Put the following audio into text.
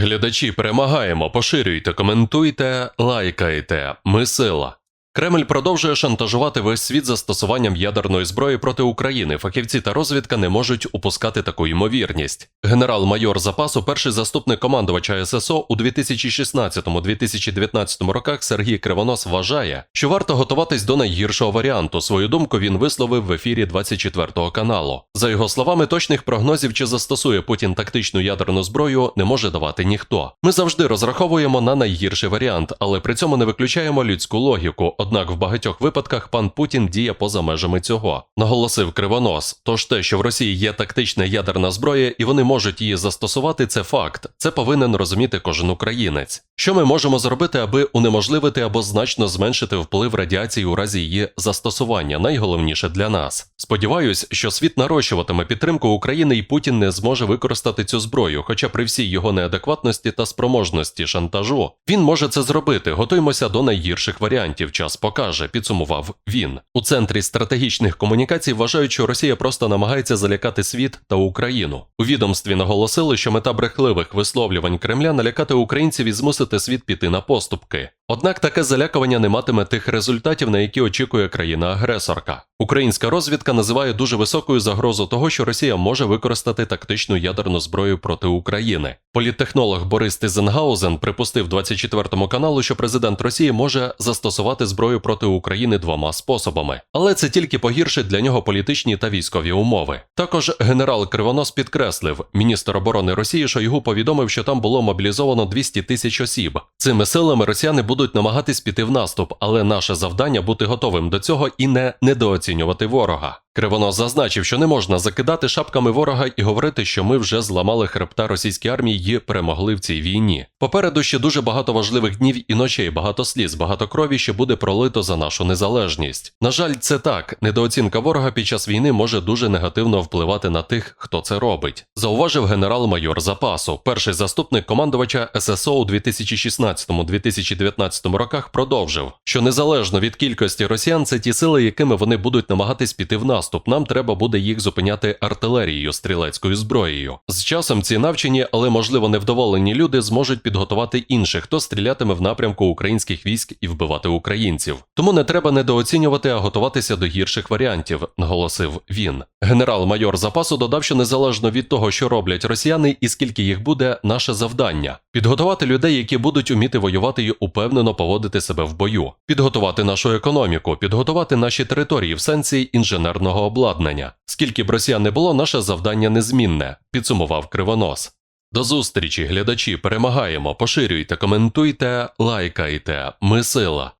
Глядачі перемагаємо, поширюйте, коментуйте, лайкайте. Ми сила. Кремль продовжує шантажувати весь світ застосуванням ядерної зброї проти України. Фахівці та розвідка не можуть упускати таку ймовірність. Генерал-майор запасу, перший заступник командувача ССО у 2016-2019 роках Сергій Кривонос вважає, що варто готуватись до найгіршого варіанту. Свою думку він висловив в ефірі 24 каналу. За його словами, точних прогнозів, чи застосує Путін тактичну ядерну зброю, не може давати ніхто. Ми завжди розраховуємо на найгірший варіант, але при цьому не виключаємо людську логіку. Однак в багатьох випадках пан Путін діє поза межами цього, наголосив Кривонос. Тож те, що в Росії є тактична ядерна зброя і вони можуть її застосувати, це факт. Це повинен розуміти кожен українець. Що ми можемо зробити, аби унеможливити або значно зменшити вплив радіації у разі її застосування? Найголовніше для нас. Сподіваюсь, що світ нарощуватиме підтримку України і Путін не зможе використати цю зброю, хоча при всій його неадекватності та спроможності шантажу він може це зробити. Готуємося до найгірших варіантів. Час покаже, підсумував він. У центрі стратегічних комунікацій вважають, що Росія просто намагається залякати світ та Україну. У відомстві наголосили, що мета брехливих висловлювань Кремля налякати українців і змусити світ піти на поступки. Однак таке залякування не матиме тих результатів, на які очікує країна-агресорка. Українська розвідка називає дуже високою загрозу того, що Росія може використати тактичну ядерну зброю проти України. Політтехнолог Борис Тизенгаузен припустив 24 каналу, що президент Росії може застосувати зброю проти України двома способами, але це тільки погіршить для нього політичні та військові умови. Також генерал Кривонос підкреслив, міністр оборони Росії Шойгу повідомив, що там було мобілізовано 200 тисяч осіб. Цими силами росіяни будуть намагатись піти в наступ, але наше завдання бути готовим до цього і не недооцінювати ворога. Кривонос зазначив, що не можна закидати шапками ворога і говорити, що ми вже зламали хребта російській армії і перемогли в цій війні. Попереду ще дуже багато важливих днів і ночей, багато сліз, багато крові ще буде пролито за нашу незалежність. На жаль, це так. Недооцінка ворога під час війни може дуже негативно впливати на тих, хто це робить. Зауважив генерал-майор запасу, перший заступник командувача ССО у 2016-2019 роках продовжив, що незалежно від кількості росіян, це ті сили, якими вони будуть намагатись піти в наступ. Нам треба буде їх зупиняти артилерією, стрілецькою зброєю. З часом ці навчені, але можливо невдоволені люди зможуть підготувати інших, хто стрілятиме в напрямку українських військ і вбивати українців. Тому не треба недооцінювати, а готуватися до гірших варіантів, наголосив він. Генерал-майор запасу додав, що незалежно від того, що роблять росіяни і скільки їх буде, наше завдання підготувати людей, які будуть уміти воювати і упевнено поводити себе в бою, підготувати нашу економіку, підготувати наші території в сенсі інженерного обладнання. Скільки б росіян не було, наше завдання незмінне, підсумував Кривонос. До зустрічі, глядачі, перемагаємо, поширюйте, коментуйте, лайкайте. Ми сила.